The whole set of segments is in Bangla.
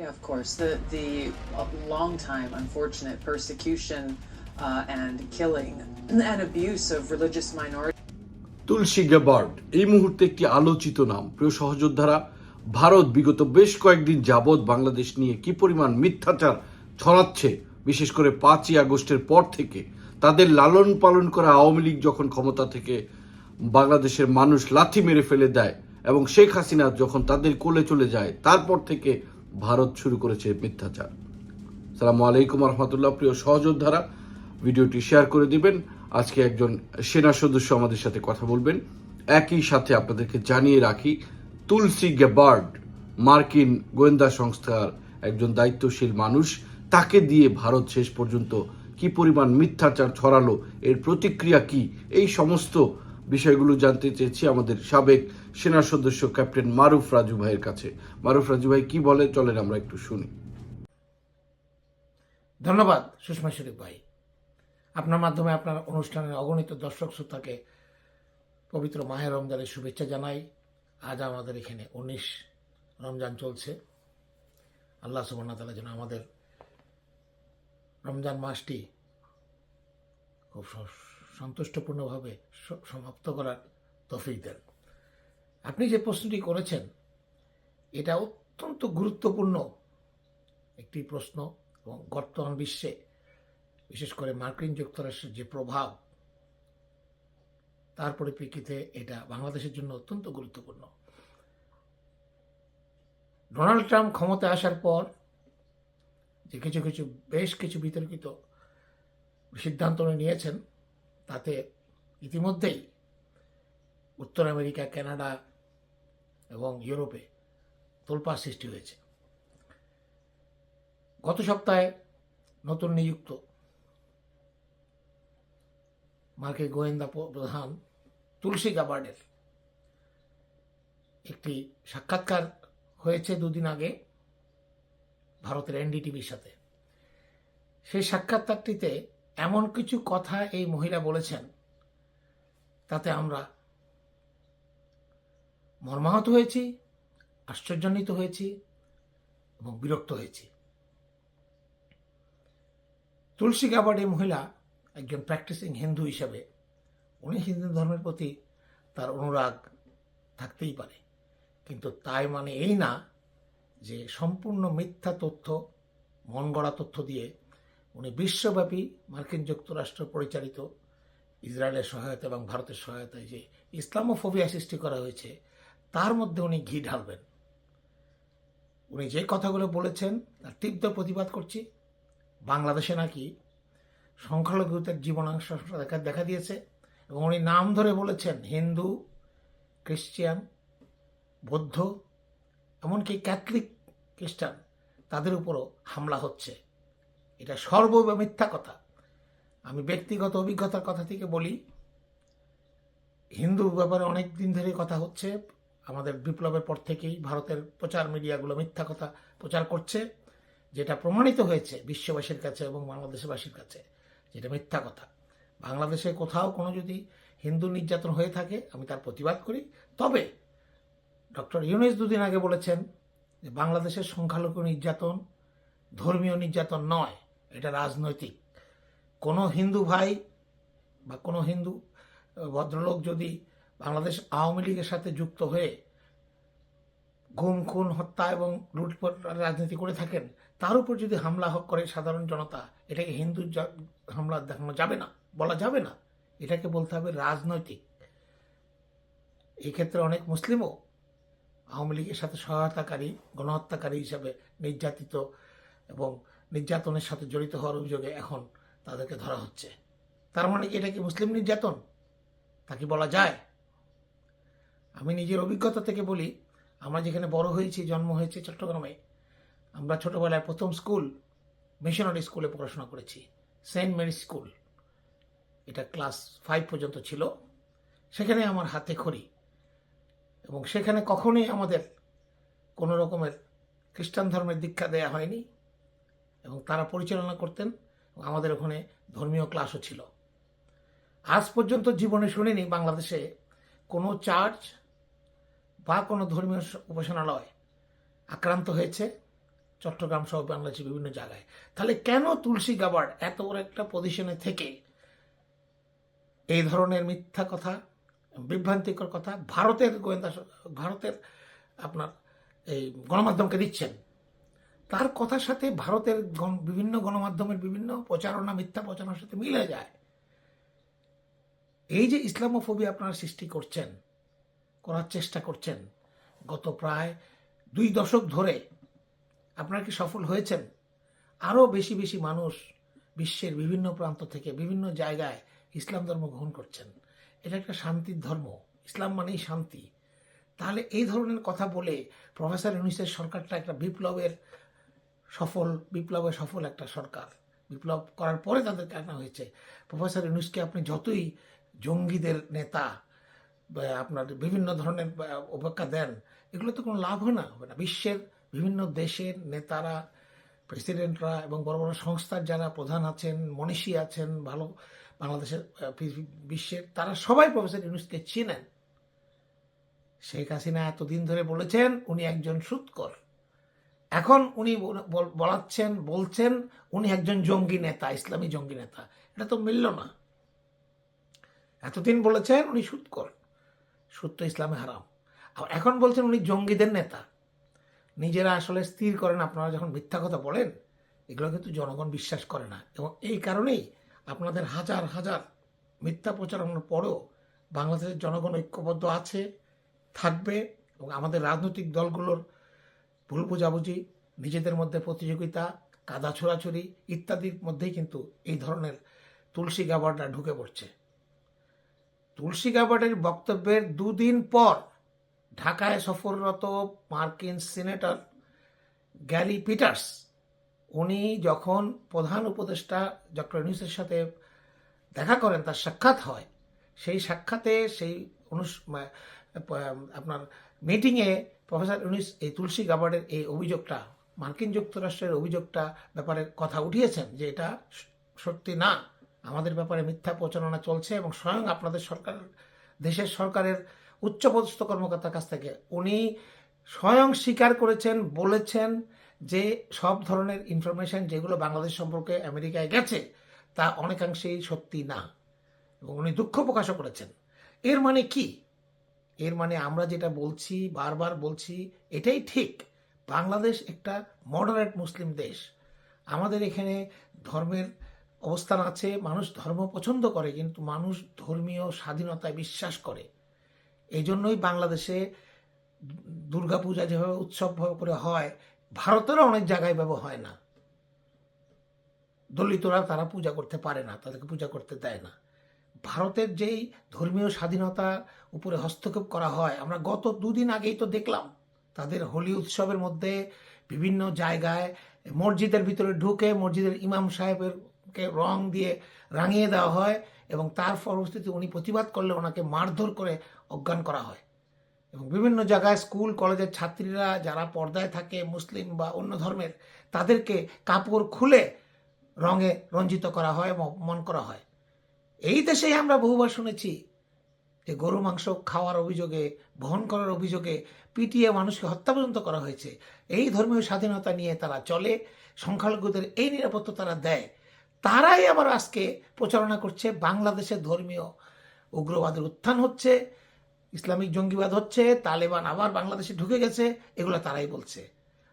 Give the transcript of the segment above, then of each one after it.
Yeah, of course. The the uh, long time unfortunate persecution uh, and killing and abuse of religious minorities. Tulsi Gabbard এই মুহূর্তে একটি আলোচিত নাম প্রিয় সহযোদ্ধারা ভারত বিগত বেশ কয়েকদিন যাবৎ বাংলাদেশ নিয়ে কি পরিমাণ মিথ্যাচার ছড়াচ্ছে বিশেষ করে পাঁচই আগস্টের পর থেকে তাদের লালন পালন করা আওয়ামী লীগ যখন ক্ষমতা থেকে বাংলাদেশের মানুষ লাথি মেরে ফেলে দেয় এবং শেখ হাসিনা যখন তাদের কোলে চলে যায় তারপর থেকে ভারত শুরু করেছে মিথ্যাচার। সালামু আলাইকুম রহমতুল্লাহ। প্রিয় সহযোদ্ধারা, ভিডিওটি শেয়ার করে দিবেন। আজকে একজন সেনা সদস্য আমাদের সাথে কথা বলবেন। একই সাথে আপনাদেরকে জানিয়ে রাখি, তুলসি গেবার্ড, মার্কিন গোয়েন্দা সংস্থার একজন দায়িত্বশীল মানুষ, তাকে দিয়ে ভারত শেষ পর্যন্ত কি পরিমাণ মিথ্যাচার ছড়ালো, এর প্রতিক্রিয়া কি, এই সমস্ত বিষয়গুলো জানতে চেয়েছি আমাদের সাবেক সেনা সদস্য ক্যাপ্টেন মারুফ রাজু ভাইয়ের কাছে। মারুফ রাজু ভাই, কি বলে? চলেন আমরা একটু শুনি। ধন্যবাদ, সুষমা শরীফ ভাই। আপনার মাধ্যমে আপনার অনুষ্ঠানের অগণিত দর্শক শ্রোতাকে পবিত্র মাহের রমজানের শুভেচ্ছা জানাই। আজ আমাদের এখানে উনিশ রমজান চলছে। আল্লাহ সুবর্ণা তালা যেন আমাদের রমজান মাসটি খুব সন্তুষ্টপূর্ণভাবে সমাপ্ত করার তফিক দেন। আপনি যে প্রশ্নটি করেছেন, এটা অত্যন্ত গুরুত্বপূর্ণ একটি প্রশ্ন এবং বর্তমান বিশ্বে, বিশেষ করে মার্কিন যুক্তরাষ্ট্রের যে প্রভাব, তার পরিপ্রেক্ষিতে এটা বাংলাদেশের জন্য অত্যন্ত গুরুত্বপূর্ণ। ডোনাল্ড ট্রাম্প ক্ষমতায় আসার পর যে কিছু কিছু, বেশ কিছু বিতর্কিত সিদ্ধান্ত নিয়েছেন, তাতে ইতিমধ্যেই উত্তর আমেরিকা, কানাডা এবং ইউরোপে তোলপাড় সৃষ্টি হয়েছে। গত সপ্তাহে নতুন নিযুক্ত মার্কিন গোয়েন্দা প্রধান তুলসী গাবার্ডের একটি সাক্ষাৎকার হয়েছে দুদিন আগে ভারতের এনডিটিভির সাথে। সেই সাক্ষাৎকারটিতে এমন কিছু কথা এই মহিলা বলেছেন, তাতে আমরা মর্মাহত হয়েছি, আশ্চর্যান্বিত হয়েছি এবং বিরক্ত হয়েছি। তুলসী গাবার্ড এই মহিলা একজন প্র্যাকটিসিং হিন্দু হিসাবে উনি হিন্দু ধর্মের প্রতি তার অনুরাগ থাকতেই পারে। কিন্তু তাই মানে এই না যে সম্পূর্ণ মিথ্যা তথ্য, মন গড়া তথ্য দিয়ে উনি বিশ্বব্যাপী মার্কিন যুক্তরাষ্ট্র পরিচালিত ইসরায়েলের সহায়তা এবং ভারতের সহায়তায় যে ইসলামোফোবিয়া সৃষ্টি করা হয়েছে তার মধ্যে উনি ঘি ঢালবেন। উনি যে কথাগুলো বলেছেন, তার তীব্র প্রতিবাদ করছি। বাংলাদেশে নাকি সংখ্যালঘুদের জীবনাংশ দেখা দেখা দিয়েছে এবং উনি নাম ধরে বলেছেন, হিন্দু, খ্রিস্টান, বৌদ্ধ, এমনকি ক্যাথলিক খ্রিস্টান, তাদের উপরও হামলা হচ্ছে। এটা সর্ব মিথ্যা কথা। আমি ব্যক্তিগত অভিজ্ঞতার কথা থেকে বলি, হিন্দু ব্যাপারে অনেক দিন ধরে কথা হচ্ছে। আমাদের বিপ্লবের পর থেকেই ভারতের প্রচার মিডিয়াগুলো মিথ্যা কথা প্রচার করছে, যেটা প্রমাণিত হয়েছে বিশ্ববাসীর কাছে এবং বাংলাদেশবাসীর কাছে, যেটা মিথ্যা কথা। বাংলাদেশে কোথাও কোনো যদি হিন্দু নির্যাতন হয়ে থাকে, আমি তার প্রতিবাদ করি। তবে ডক্টর ইউনুস দুদিন আগে বলেছেন যে বাংলাদেশের সংখ্যালঘু নির্যাতন ধর্মীয় নির্যাতন নয়, এটা রাজনৈতিক। কোনো হিন্দু ভাই বা কোনো হিন্দু ভদ্রলোক যদি বাংলাদেশ আওয়ামী লীগের সাথে যুক্ত হয়ে গুম, খুন, হত্যা এবং লুটপট রাজনীতি করে থাকেন, তার উপর যদি হামলা করে সাধারণ জনতা, এটাকে হিন্দু হামলা দেখানো যাবে না, বলা যাবে না। এটাকে বলতে হবে রাজনৈতিক। এই ক্ষেত্রে অনেক মুসলিমও আওয়ামী লীগের সাথে সহায়তাকারী, গণহত্যাকারী হিসাবে নির্যাতিত এবং নির্যাতনের সাথে জড়িত হওয়ার অভিযোগে এখন তাদেরকে ধরা হচ্ছে। তার মানে এটা কি মুসলিম নির্যাতন? তা কি বলা যায়? আমি নিজের অভিজ্ঞতা থেকে বলি, আমরা যেখানে বড় হয়েছি, জন্ম হয়েছে চট্টগ্রামে, আমরা ছোটবেলায় প্রথম স্কুল মিশনারি স্কুলে পড়াশোনা করেছি, সেন্ট মেরি স্কুল। এটা ক্লাস ফাইভ পর্যন্ত ছিল। সেখানে আমার হাতে খড়ি এবং সেখানে কখনোই আমাদের কোনো রকমের খ্রিস্টান ধর্মের দীক্ষা দেয়া হয়নি এবং তারা পরিচালনা করতেন আমাদের ওখানে ধর্মীয় ক্লাসও ছিল। আজ পর্যন্ত জীবনে শুনিনি বাংলাদেশে কোনো চার্চ বা কোনো ধর্মীয় উপাসনালয় আক্রান্ত হয়েছে, চট্টগ্রাম সহ বাংলাদেশের বিভিন্ন জায়গায়। তাহলে কেন তুলসী গাবার্ড এত বড় একটা পজিশনে থেকে এই ধরনের মিথ্যা কথা, বিভ্রান্তিকর কথা ভারতের গোয়েন্দা ভারতের আপনার এই গণমাধ্যমকে দিচ্ছেন? তার কথার সাথে ভারতের বিভিন্ন গণমাধ্যমের বিভিন্ন প্রচারণা, মিথ্যা প্রচারণার সাথে মিলে যায়। এই যে ইসলামোফোবি আপনারা সৃষ্টি করছেন করার চেষ্টা করছেন। গত প্রায় দুই দশক ধরে আপনারা কি সফল হয়েছেন? আরও বেশি বেশি মানুষ বিশ্বের বিভিন্ন প্রান্ত থেকে বিভিন্ন জায়গায় ইসলাম ধর্ম গ্রহণ করছেন। এটা একটা শান্তির ধর্ম। ইসলাম মানেই শান্তি। তাহলে এই ধরনের কথা বলে প্রফেসর ইউনিসের সরকারটা একটা বিপ্লবের সফল বিপ্লবে সফল একটা সরকার। বিপ্লব করার পরে তাদেরকে আনা হয়েছে। প্রফেসর ইউনুসকে আপনি যতই জঙ্গিদের নেতা আপনার বিভিন্ন ধরনের উপেক্ষা দেন এগুলো তো কোনো লাভ না হবে না। বিশ্বের বিভিন্ন দেশের নেতারা, প্রেসিডেন্টরা এবং বড় বড় সংস্থার যারা প্রধান আছেন, মনীষী আছেন, ভালো, বাংলাদেশের বিশ্বের, তারা সবাই প্রফেসর ইউনুসকে চিনেন। শেখ হাসিনা এতদিন ধরে বলেছেন, উনি একজন সুৎকর। এখন উনি বল- বল- বলাচ্ছেন, বলছেন, উনি একজন জঙ্গি নেতা, ইসলামী জঙ্গি নেতা। এটা তো মিলল না। এতদিন বলেছেন, উনি সুৎকর। তো ইসলামে হারাম। আর এখন বলছেন উনি জঙ্গিদের নেতা। নিজেরা আসলে স্থির করেন, আপনারা যখন মিথ্যা কথা বলেন, এগুলো কিন্তু জনগণ বিশ্বাস করে না। এবং এই কারণেই আপনাদের হাজার হাজার মিথ্যা প্রচারণার পরেও বাংলাদেশের জনগণ ঐক্যবদ্ধ আছে, থাকবে এবং আমাদের রাজনৈতিক দলগুলোর ভুল বোঝাবুঝি, নিজেদের মধ্যে প্রতিযোগিতা, কাদা ছোড়াছড়ি ইত্যাদির মধ্যেই কিন্তু এই ধরনের তুলসী গাবারটা ঢুকে পড়ছে। তুলসী গাবার্ডের বক্তব্যের দুদিন পর ঢাকায় সফররত মার্কিন সিনেটর গ্যারি পিটার্স, উনি যখন প্রধান উপদেষ্টা ডক্টর ইউনুসের সাথে দেখা করেন, তার সাক্ষাৎ হয়। সেই সাক্ষাতে সেই প- আপনার মিটিংয়ে প্রফেসর ইউনুস এই তুলসী গাবার্ডের এই অভিযোগটা, মার্কিন যুক্তরাষ্ট্রের অভিযোগটা ব্যাপারে কথা উঠিয়েছেন যে এটা সত্যি না। আমাদের ব্যাপারে মিথ্যা প্রচারণা চলছে এবং স্বয়ং আপনাদের সরকার, দেশের সরকারের উচ্চপদস্থ কর্মকর্তার কাছ থেকে উনি স্বয়ং স্বীকার করেছেন, বলেছেন যে সব ধরনের ইনফরমেশন যেগুলো বাংলাদেশ সম্পর্কে আমেরিকায় গেছে, তা অনেকাংশেই সত্যি না। এবং উনি দুঃখ প্রকাশও করেছেন। এর মানে কি? এর মানে আমরা যেটা বলছি, বারবার বলছি, এটাই ঠিক। বাংলাদেশ একটা মডারেট মুসলিম দেশ। আমাদের এখানে ধর্মের অবস্থান আছে, মানুষ ধর্ম পছন্দ করে, কিন্তু মানুষ ধর্মীয় স্বাধীনতায় বিশ্বাস করে। এই জন্যই বাংলাদেশে দুর্গাপূজা যেভাবে উৎসব করে হয়, ভারতেরও অনেক জায়গায় এভাবে হয় না। দলিতরা তারা পূজা করতে পারে না, তাদেরকে পূজা করতে দেয় না। ভারতের যেই ধর্মীয় স্বাধীনতা উপরে হস্তক্ষেপ করা হয়, আমরা গত দুদিন আগেই তো দেখলাম, তাদের হোলি উৎসবের মধ্যে বিভিন্ন জায়গায় মসজিদের ভিতরে ঢুকে মসজিদের ইমাম সাহেবেরকে রং দিয়ে রাঙিয়ে দেওয়া হয় এবং তার পরবর্তীতে উনি প্রতিবাদ করলে ওনাকে মারধর করে অজ্ঞান করা হয়। এবং বিভিন্ন জায়গায় স্কুল, কলেজের ছাত্রীরা যারা পর্দায় থাকে, মুসলিম বা অন্য ধর্মের, তাদেরকে কাপড় খুলে রঙে রঞ্জিত করা হয় এবং অপমান করা হয়। এই দেশেই আমরা বহুবার শুনেছি যে গরু, মাংস খাওয়ার অভিযোগে, বহন করার অভিযোগে পিটিয়ে মানুষকে হত্যা পর্যন্ত করা হয়েছে। এই ধর্মীয় স্বাধীনতা নিয়ে তারা চলে, সংখ্যালঘুদের এই নিরাপত্তা তারা দেয়। তারাই আবার আজকে প্রচারণা করছে, বাংলাদেশে ধর্মীয় উগ্রবাদের উত্থান হচ্ছে, ইসলামিক জঙ্গিবাদ হচ্ছে, তালেবান আবার বাংলাদেশে ঢুকে গেছে, এগুলো তারাই বলছে।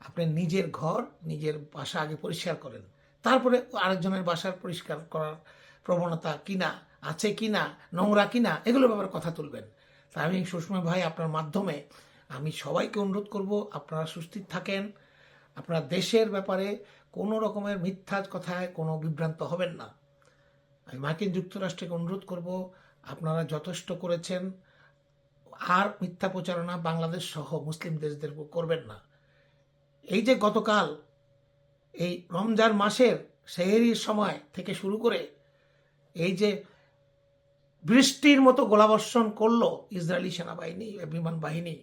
আপনি নিজের ঘর, নিজের বাসা আগে পরিষ্কার করেন। তারপরে আরেকজনের বাসার পরিষ্কার করার প্রবণতা কিনা, আছে কিনা, নোংরা কিনা এগুলো ব্যাপারে কথা তুলবেন। তাই আমি সুষমা ভাই, আপনার মাধ্যমে আমি সবাইকে অনুরোধ করব, আপনারা সুস্থির থাকেন, আপনারা দেশের ব্যাপারে কোনো রকমের মিথ্যা কথায় কোনো বিভ্রান্ত হবেন না। আমি মার্কিন যুক্তরাষ্ট্রকে অনুরোধ করব, আপনারা যথেষ্ট করেছেন, আর মিথ্যা প্রচারণা বাংলাদেশ সহ মুসলিম দেশদের করবেন না। এই যে গতকাল, এই রমজান মাসের সেহেরির সময় থেকে শুরু করে এই যে বৃষ্টির মতো গোলাবর্ষণ করল ইসরায়েলি সেনাবাহিনী, বিমান বাহিনী,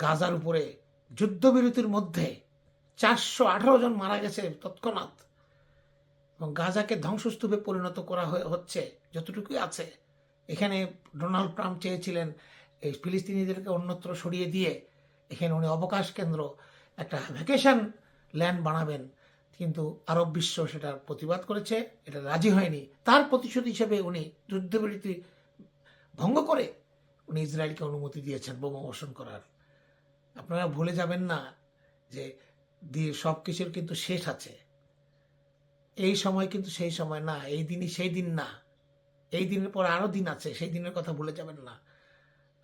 গাজার উপরে যুদ্ধবিরতির মধ্যে চারশো আঠারো জন মারা গেছে তৎক্ষণাৎ। এবং গাজাকে ধ্বংসস্তূপে পরিণত করা হয়ে হচ্ছে, যতটুকুই আছে। এখানে ডোনাল্ড ট্রাম্প চেয়েছিলেন এই ফিলিস্তিনিদেরকে অন্যত্র সরিয়ে দিয়ে এখানে উনি অবকাশ কেন্দ্র, একটা ভ্যাকেশন ল্যান্ড বানাবেন। কিন্তু আরব বিশ্ব সেটার প্রতিবাদ করেছে, এটা রাজি হয়নি। তার প্রতিশোধ হিসেবে উনি যুদ্ধবিরতি ভঙ্গ করে উনি ইসরায়েলকে অনুমতি দিয়েছেন বোমা বর্ষণ করার। আপনারা ভুলে যাবেন না যে দিয়ে সব কিছুর কিন্তু শেষ আছে। এই সময় কিন্তু সেই সময় না, এই দিনই সেই দিন না, এই দিনের পর আরও দিন আছে, সেই দিনের কথা ভুলে যাবেন না।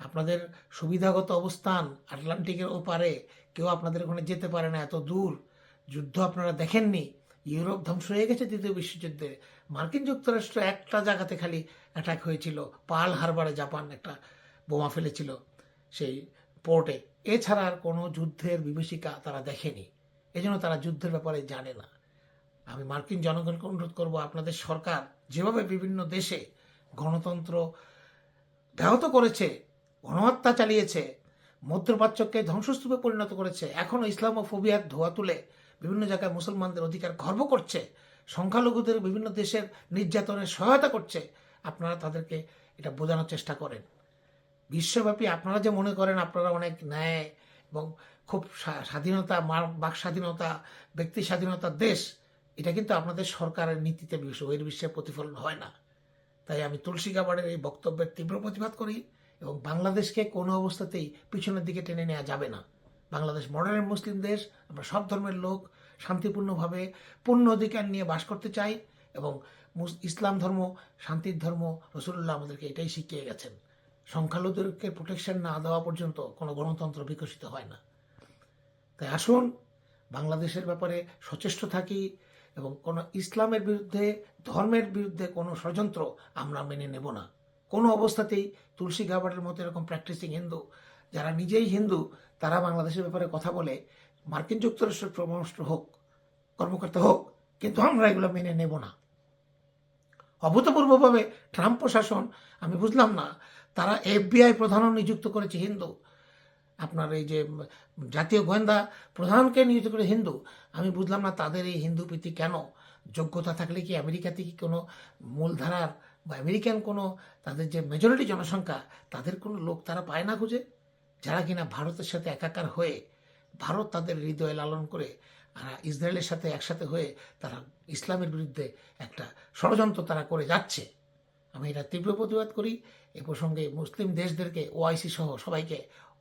আপনাদের সুবিধাগত অবস্থান আটলান্টিকের ওপারে, কেউ আপনাদের ওখানে যেতে পারে না, এত দূর। যুদ্ধ আপনারা দেখেননি, ইউরোপ ধ্বংস হয়ে গেছে দ্বিতীয় বিশ্বযুদ্ধে। মার্কিন যুক্তরাষ্ট্র একটা জায়গাতে খালি অ্যাটাক হয়েছিল পাল হারবারে জাপান একটা বোমা ফেলেছিল সেই পোর্টে এছাড়া আর কোনো যুদ্ধের বিভীষিকা তারা দেখেনি। এজন্য তারা যুদ্ধের ব্যাপারে জানে না। আমি মার্কিন জনগণকে অনুরোধ করব, আপনাদের সরকার যেভাবে বিভিন্ন দেশে গণতন্ত্র ব্যাহত করেছে, গণহত্যা চালিয়েছে, মধ্যপ্রাচ্যকে ধ্বংসস্তূপে পরিণত করেছে এখনও ইসলামোফোবিয়ার ধোয়া তুলে বিভিন্ন জায়গায় মুসলমানদের অধিকার খর্ব করছে, সংখ্যালঘুদের বিভিন্ন দেশের নির্যাতনের সহায়তা করছে, আপনারা তাদেরকে এটা বোঝানোর চেষ্টা করেন। বিশ্বব্যাপী আপনারা যে মনে করেন, আপনারা অনেক ন্যায় এবং খুব স্বাধীনতা বাক স্বাধীনতা, ব্যক্তি স্বাধীনতার দেশ, এটা কিন্তু আপনাদের সরকারের নীতিতে এর বিশ্বে প্রতিফলন হয় না। তাই আমি তুলসী গাবারের এই বক্তব্যের তীব্র প্রতিবাদ করি এবং বাংলাদেশকে কোনো অবস্থাতেই পিছনের দিকে টেনে নেওয়া যাবে না। বাংলাদেশ মডার্ন মুসলিম দেশ, আমরা সব ধর্মের লোক, শান্তিপূর্ণভাবে পূর্ণ অধিকার নিয়ে বাস করতে চাই এবং ইসলাম ধর্ম, শান্তির ধর্ম রসুল্লাহ আমাদেরকে এটাই শিখিয়ে গেছেন। সংখ্যালঘুদেরকে প্রোটেকশন না দেওয়া পর্যন্ত কোনো গণতন্ত্র বিকশিত হয় না। তাই আসুন, বাংলাদেশের ব্যাপারে সচেষ্ট থাকি এবং কোনো ইসলামের বিরুদ্ধে, ধর্মের বিরুদ্ধে কোনো ষড়যন্ত্র আমরা মেনে নেব না। কোনো অবস্থাতেই তুলসী গাবারের মতো এরকম প্র্যাকটিসিং হিন্দু, যারা নিজেই হিন্দু, তারা বাংলাদেশের ব্যাপারে কথা বলে, মার্কিন যুক্তরাষ্ট্রের পররাষ্ট্র হোক, কর্মকর্তা হোক, কিন্তু আমরা এগুলো মেনে নেব না। অভূতপূর্বভাবে ট্রাম্প প্রশাসন, আমি বুঝলাম না, তারা এফবিআই প্রধানও নিযুক্ত করেছে হিন্দু আপনার এই যে জাতীয় গোয়েন্দা প্রধানকে নিয়োজিত করে হিন্দু, আমি বুঝলাম না তাদের এই হিন্দু প্রীতি কেন? যোগ্যতা থাকলে কি আমেরিকাতে কি কোনো মূলধারার বা আমেরিকান কোনো তাদের যে মেজরিটি জনসংখ্যা, তাদের কোনো লোক তারা পায় না খুঁজে? যারা কিনা ভারতের সাথে একাকার হয়ে, ভারত তাদের হৃদয়ে লালন করে, আর ইসরায়েলের সাথে একসাথে হয়ে তারা ইসলামের বিরুদ্ধে একটা ষড়যন্ত্র তারা করে যাচ্ছে। আমি এটা তীব্র প্রতিবাদ করি। এ প্রসঙ্গে মুসলিম দেশদেরকে ওআইসি সহ সবাইকে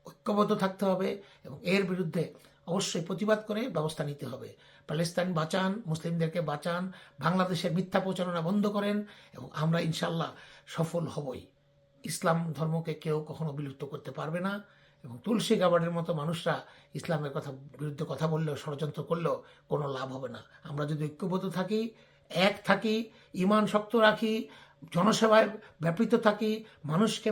ঐক্যবদ্ধ থাকতে হবে এবং এর বিরুদ্ধে অবশ্যই প্রতিবাদ করে ব্যবস্থা নিতে হবে। প্যালেস্তাইন বাঁচান, মুসলিমদেরকে বাঁচান, বাংলাদেশের মিথ্যা প্রচারণা বন্ধ করেন এবং আমরা ইনশাল্লাহ সফল হবই। ইসলাম ধর্মকে কেউ কখনো বিলুপ্ত করতে পারবে না এবং তুলসী গাবার্ডের মতো মানুষরা ইসলামের কথা, বিরুদ্ধে কথা বললেও, ষড়যন্ত্র করলেও কোনো লাভ হবে না। আমরা যদি ঐক্যবদ্ধ থাকি, এক থাকি ইমান শক্ত রাখি, জনসেবায় ব্যাপৃত থাকি, মানুষকে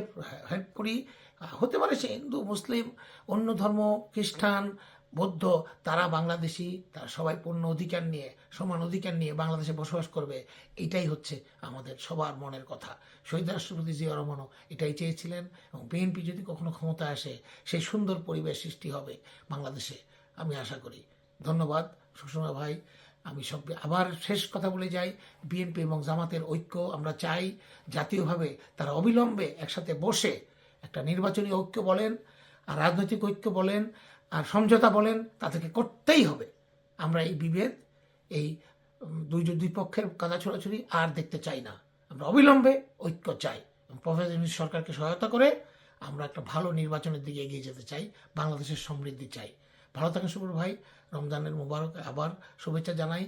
হেল্প করি হতে পারে সে হিন্দু, মুসলিম, অন্য ধর্ম, খ্রিস্টান, বৌদ্ধ, তারা বাংলাদেশি, তারা সবাই পূর্ণ অধিকার নিয়ে, সমান অধিকার নিয়ে বাংলাদেশে বসবাস করবে, এটাই হচ্ছে আমাদের সবার মনের কথা। শহীদ রাষ্ট্রপতি জিয়া রহমানও এটাই চেয়েছিলেন এবং বিএনপি যদি কখনো ক্ষমতা আসে সেই সুন্দর পরিবেশ সৃষ্টি হবে বাংলাদেশে, আমি আশা করি। ধন্যবাদ, সুষমা ভাই। আমি সব আবার শেষ কথা বলে যাই। বিএনপি এবং জামাতের ঐক্য আমরা চাই, জাতীয়ভাবে তারা অবিলম্বে একসাথে বসে একটা নির্বাচনী ঐক্য বলেন, আর রাজনৈতিক ঐক্য বলেন, আর সমঝোতা বলেন তাদেরকে করতেই হবে। আমরা এই বিভেদ, এই দুই দুই পক্ষের কাদা ছোড়াছুড়ি আর দেখতে চাই না। আমরা অবিলম্বে ঐক্য চাই। প্রফেসর সরকারকে সহায়তা করে আমরা একটা ভালো নির্বাচনের দিকে এগিয়ে যেতে চাই, বাংলাদেশের সমৃদ্ধি চাই। ভালো থাকেন শুকুর ভাই, রমজানের মুবারক আবার শুভেচ্ছা জানাই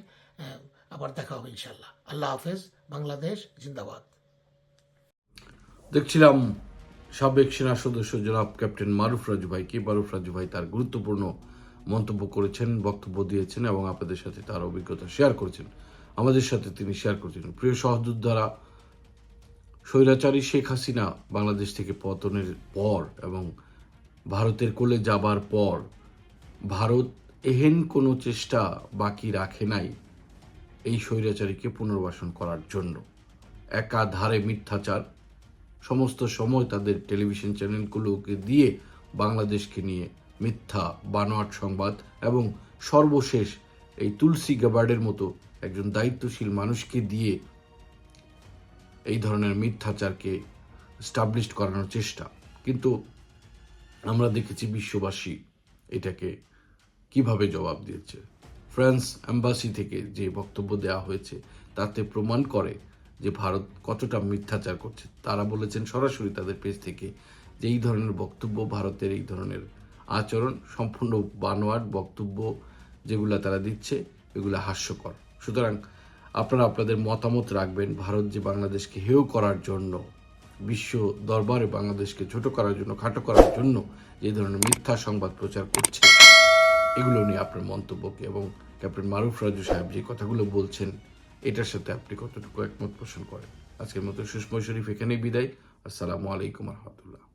আবার দেখা হবে ইনশাল্লাহ আল্লাহ হাফেজ, বাংলাদেশ, জিন্দাবাদ। দেখছিলাম সাবেক সেনা সদস্য জনাব ক্যাপ্টেন মারুফ রাজু ভাই কি মারুফ রাজু ভাই তার গুরুত্বপূর্ণ মন্তব্য করেছেন, বক্তব্য দিয়েছেন এবং আপনাদের সাথে তার অভিজ্ঞতা শেয়ার করেছেন। আমাদের সাথে তিনি শেয়ার করেছেন। প্রিয় সহযোদ্ধারা, স্বৈরাচারী শেখ হাসিনা বাংলাদেশ থেকে পতনের পর এবং ভারতের কোলে যাবার পর ভারত এহেন কোনো চেষ্টা বাকি রাখে নাই এই স্বৈরাচারীকে পুনর্বাসন করার জন্য। একাধারে মিথ্যাচার সমস্ত সময় তাদের টেলিভিশন চ্যানেলগুলোকে দিয়ে বাংলাদেশকে নিয়ে মিথ্যা, বানোয়াট সংবাদ এবং সর্বশেষ এই তুলসী গাবার্ডের মতো একজন দায়িত্বশীল মানুষকে দিয়ে এই ধরনের মিথ্যাচারকে স্টাবলিশ করানোর চেষ্টা। কিন্তু আমরা দেখেছি বিশ্ববাসী এটাকে কীভাবে জবাব দিয়েছে? ফ্রান্স অ্যাম্বাসি থেকে যে বক্তব্য দেওয়া হয়েছে, তাতে প্রমাণ করে যে ভারত কতটা মিথ্যাচার করছে, তারা বলেছেন সরাসরি তাদের পেজ থেকে যে এই ধরনের বক্তব্য, ভারতের এই ধরনের আচরণ, সম্পূর্ণ বানোয়াট বক্তব্য যেগুলো তারা দিচ্ছে, এগুলো হাস্যকর। সুতরাং আপনারা আপনাদের মতামত রাখবেন, ভারত যে বাংলাদেশকে হেয় করার জন্য, বিশ্ব দরবারে বাংলাদেশকে ছোট করার জন্য, খাটো করার জন্য যে ধরনের মিথ্যা সংবাদ প্রচার করছে, এগুলো নিয়ে আপনার মন্তব্যকে এবং ক্যাপ্টেন মারুফ রাজু সাহেব যে কথাগুলো বলছেন এটার সাথে আপনি কতটুকু একমত পোষণ করেন? আজকের মতো সুষমা শরীফ এখানেই বিদায়। আসসালামু আলাইকুম রহমতুল্লাহ।